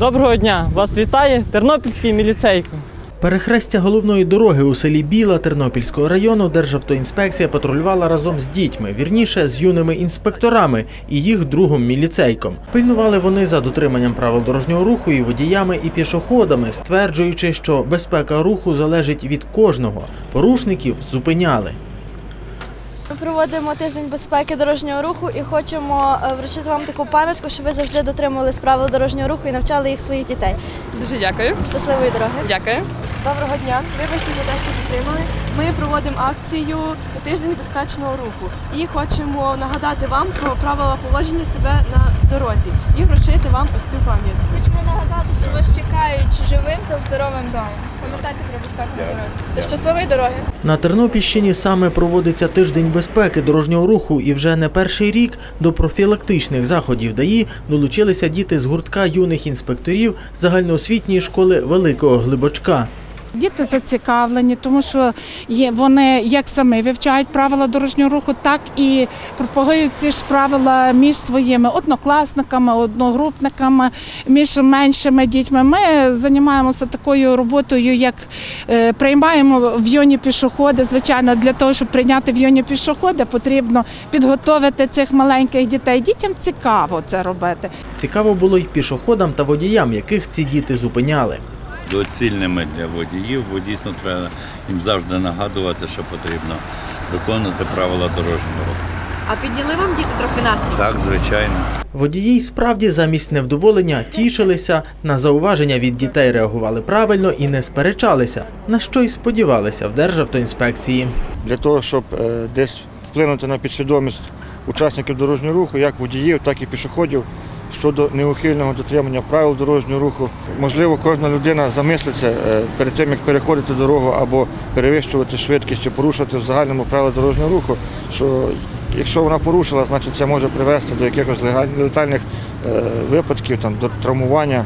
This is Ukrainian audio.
Доброго дня! Вас вітає Тернопільський міліцейко. Перехрестя головної дороги у селі Біла Тернопільського району Державтоінспекція патрулювала разом з дітьми, вірніше з юними інспекторами і їх другом міліцейком. Пильнували вони за дотриманням правил дорожнього руху і водіями, і пішоходами, стверджуючи, що безпека руху залежить від кожного. Порушників зупиняли. Проводимо тиждень безпеки дорожнього руху і хочемо е, вручити вам таку пам'ятку, що ви завжди дотримувались правил дорожнього руху і навчали їх своїх дітей. Дуже дякую. Щасливої дороги! Дякую. Доброго дня. Вибачте за те, що затримали. Ми проводимо акцію Тиждень безпечного руху і хочемо нагадати вам про правила поводження себе на дорозі і вручити вам ось цю пам'ятку. Хочемо нагадати, що вас чекають та здоровим домом. Пам'ятайте про безпеку на дорозі. Щасливої дороги! На Тернопільщині саме проводиться тиждень безпеки дорожнього руху, і вже не перший рік до профілактичних заходів ДАІ долучилися діти з гуртка юних інспекторів загальноосвітньої школи Великого Глибочка. Діти зацікавлені, тому що є, вони як самі вивчають правила дорожнього руху, так і пропагують ці ж правила між своїми однокласниками, одногрупниками, між меншими дітьми. Ми займаємося такою роботою, як е, приймаємо в юні пішоходи. Звичайно, для того, щоб прийняти в юні пішоходи, потрібно підготовити цих маленьких дітей. Дітям цікаво це робити. Цікаво було й пішоходам та водіям, яких ці діти зупиняли. Доцільними для водіїв, бо дійсно треба їм завжди нагадувати, що потрібно виконувати правила дорожнього руху. А підняли вам діти трохи настрій? Так, звичайно. Водії й справді замість невдоволення тішилися, на зауваження від дітей реагували правильно і не сперечалися, на що й сподівалися в Державтоінспекції. для того, щоб е, десь вплинути на підсвідомість учасників дорожнього руху, як водіїв, так і пішоходів щодо неухильного дотримання правил дорожнього руху. Можливо, кожна людина замислиться е, перед тим, як переходити дорогу або перевищувати швидкість чи порушувати в загальному правила дорожнього руху, що якщо вона порушила, значить це може привести до якихось летальних е, випадків, там, до травмування